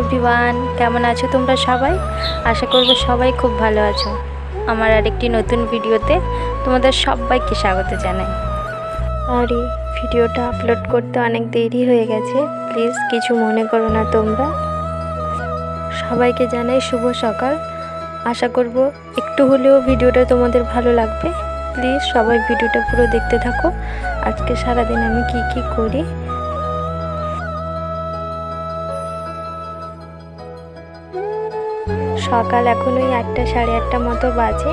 Everyone, কেমন আছো তোমরা সবাই? আশা করব সবাই খুব ভালো আছো। আমার আরেকটি নতুন ভিডিওতে তোমাদের সবাইকে স্বাগত জানাই। সরি ভিডিওটা আপলোড করতে অনেক দেরি হয়ে গেছে। প্লিজ কিছু মনে করো না তোমরা। সবাইকে জানাই শুভ সকাল। আশা করব একটু হলেও ভিডিওটা তোমাদের ভালো লাগবে। প্লিজ সবাই ভিডিওটা পুরো দেখতে থাকো। আজকে সারাদিন আমি কি কি করি? সকাল এখন ওই আটটা, সাড়ে আটটা মতো বাজে।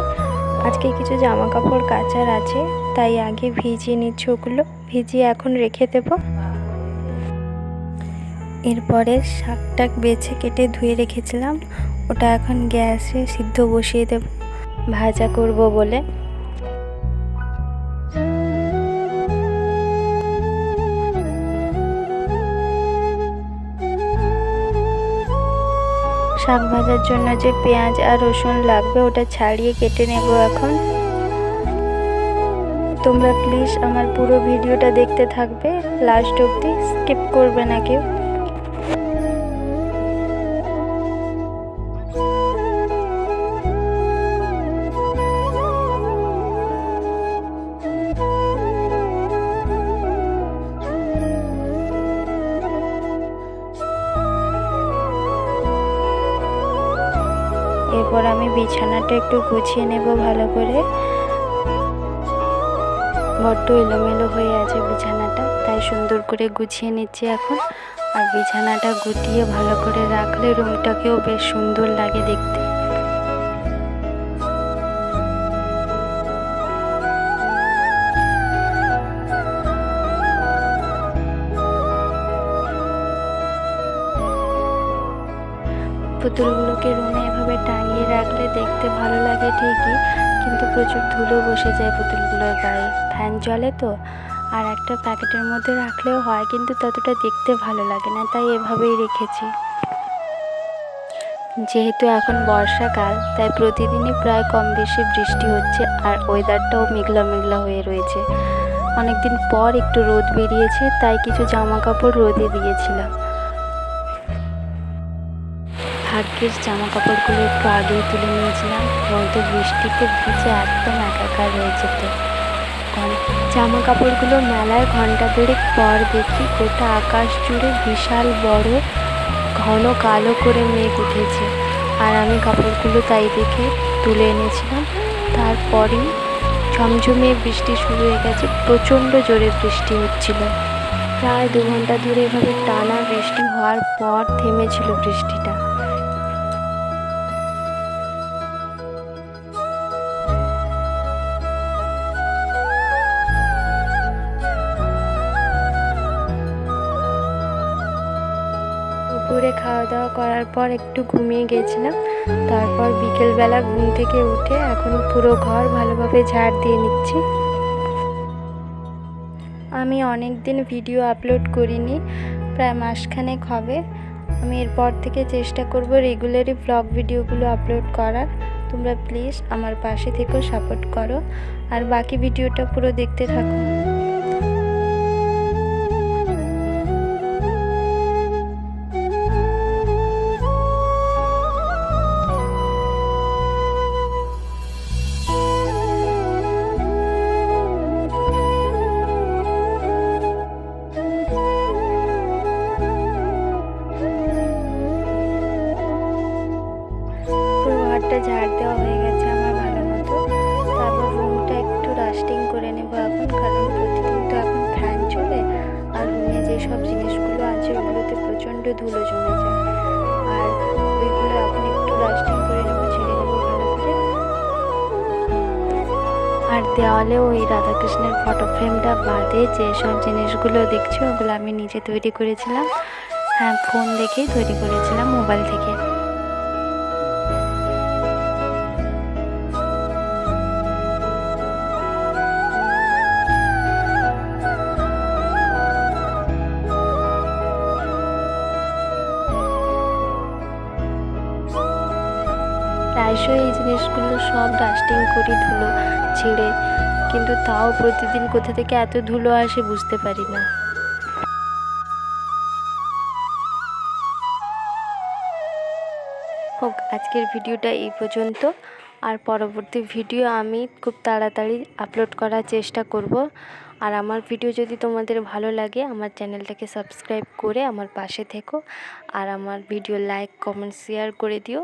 আজকে কিছু জামা কাপড় কাচার আছে, তাই আগে ভিজিয়ে নিচ্ছি ওগুলো ভিজিয়ে এখন রেখে দেব। এরপরে শাক টাক বেছে কেটে ধুয়ে রেখেছিলাম। ওটা এখন গ্যাসে সিদ্ধ বসিয়ে দেব। ভাজা করব বলে। শাক ভাজার জন্য যে পেঁয়াজ আর রসুন লাগবে, ওটা ছাড়িয়ে কেটে নেব এখন। তোমরা প্লিজ আমার পুরো ভিডিওটা দেখতে থাকবে। লাস্ট অবধি স্কিপ করবে না কেউ। এরপর আমি বিছানাটা একটু গুছিয়ে নেব ভালো করে। বড্ড এলোমেলো হয়ে আছে বিছানাটা, তাই সুন্দর করে গুছিয়ে নিচ্ছি এখন। আর বিছানাটা গুটিয়ে ভালো করে রাখলে রুমটাকেও বেশ সুন্দর লাগে দেখতে। পুতুলগুলোকে রুমে এভাবে টাঙিয়ে রাখলে দেখতে ভালো লাগে ঠিকই, কিন্তু প্রচুর ধুলো বসে যায় পুতুলগুলোর গায়ে। ফ্যান চলে তো, আর একটা প্যাকেটের মধ্যে রাখলেও হয়, কিন্তু ততটা দেখতে ভালো লাগে না, তাই এভাবেই রেখেছি। যেহেতু এখন বর্ষাকাল, তাই প্রতিদিনই প্রায় কম বেশি বৃষ্টি হচ্ছে, আর ওয়েদারটাও মেঘলা মেঘলা হয়ে রয়েছে। অনেকদিন পর একটু রোদ বেরিয়েছে, তাই কিছু জামা কাপড় রোদে দিয়েছিলাম। ভাগ্যের জামা কাপড়গুলো একটু আগেই তুলে নিয়েছিলাম। নয়তো বৃষ্টিতে ভিজে একদম একাকার হয়ে যেত। জামা কাপড়গুলো মেলায় ঘণ্টা দেড়েক পর দেখি গোটা আকাশ জুড়ে বিশাল বড় ঘন কালো করে মেঘ উঠেছে। আর আমি কাপড়গুলো তাই দেখে তুলে এনেছিলাম। তারপরেই ঝমঝমিয়ে বৃষ্টি শুরু হয়ে গেছে, প্রচণ্ড জোরে বৃষ্টি হচ্ছিল। প্রায় দু ঘণ্টা ধরে এভাবে টানা বৃষ্টি হওয়ার পর থেমেছিল বৃষ্টিটা। দুপুরে খাওয়া দাওয়া করার পর একটু ঘুমিয়ে গেছিলাম। তারপর বিকেলবেলা ঘুম থেকে উঠে এখন পুরো ঘর ভালোভাবে ঝাড় দিয়ে নিচ্ছি। আমি অনেক দিন ভিডিও আপলোড করিনি, প্রায় মাসখানেক হবে। আমি এরপর থেকে চেষ্টা করব রেগুলারই ব্লগ ভিডিওগুলো আপলোড করার। তোমরা প্লিজ আমার পাশে থেকেও সাপোর্ট করো। আর বাকি ভিডিওটা পুরো দেখতে থাকো। ঝাড় দেওয়া হয়ে গেছে আমার ভালো মতো। তারপর রুমটা একটু রাস্টিং করে নেব এখন, কারণ প্রতিদিন তো এখন ফ্যান চলে, আর রুমে যেসব জিনিসগুলো আছে ওগুলোতে প্রচণ্ড ধুলো জমে যায়। আর ওইগুলো এখন একটু ডাস্টিং করে নেব নেব ভালো আর দেওয়ালে ওই রাধাকৃষ্ণের ফটো ফ্রেমটা বাদে যেসব জিনিসগুলো দেখছি, ওগুলো আমি নিজে তৈরি করেছিলাম। হ্যাঁ ফোন দেখেই তৈরি করেছিলাম মোবাইল থেকে। প্রায়শই এই জিনিসগুলো সব ডাস্টিং করি ধুলো ছেড়ে। কিন্তু তাও প্রতিদিন কোথা থেকে এত ধুলো আসে বুঝতে পারি না। হোক, আজকের ভিডিওটা এই পর্যন্ত। আর পরবর্তী ভিডিও আমি খুব তাড়াতাড়ি আপলোড করার চেষ্টা করব। আর আমার ভিডিও যদি তোমাদের ভালো লাগে, আমার চ্যানেলটাকে সাবস্ক্রাইব করে আমার পাশে থেকো। আর আমার ভিডিও লাইক কমেন্ট শেয়ার করে দিও।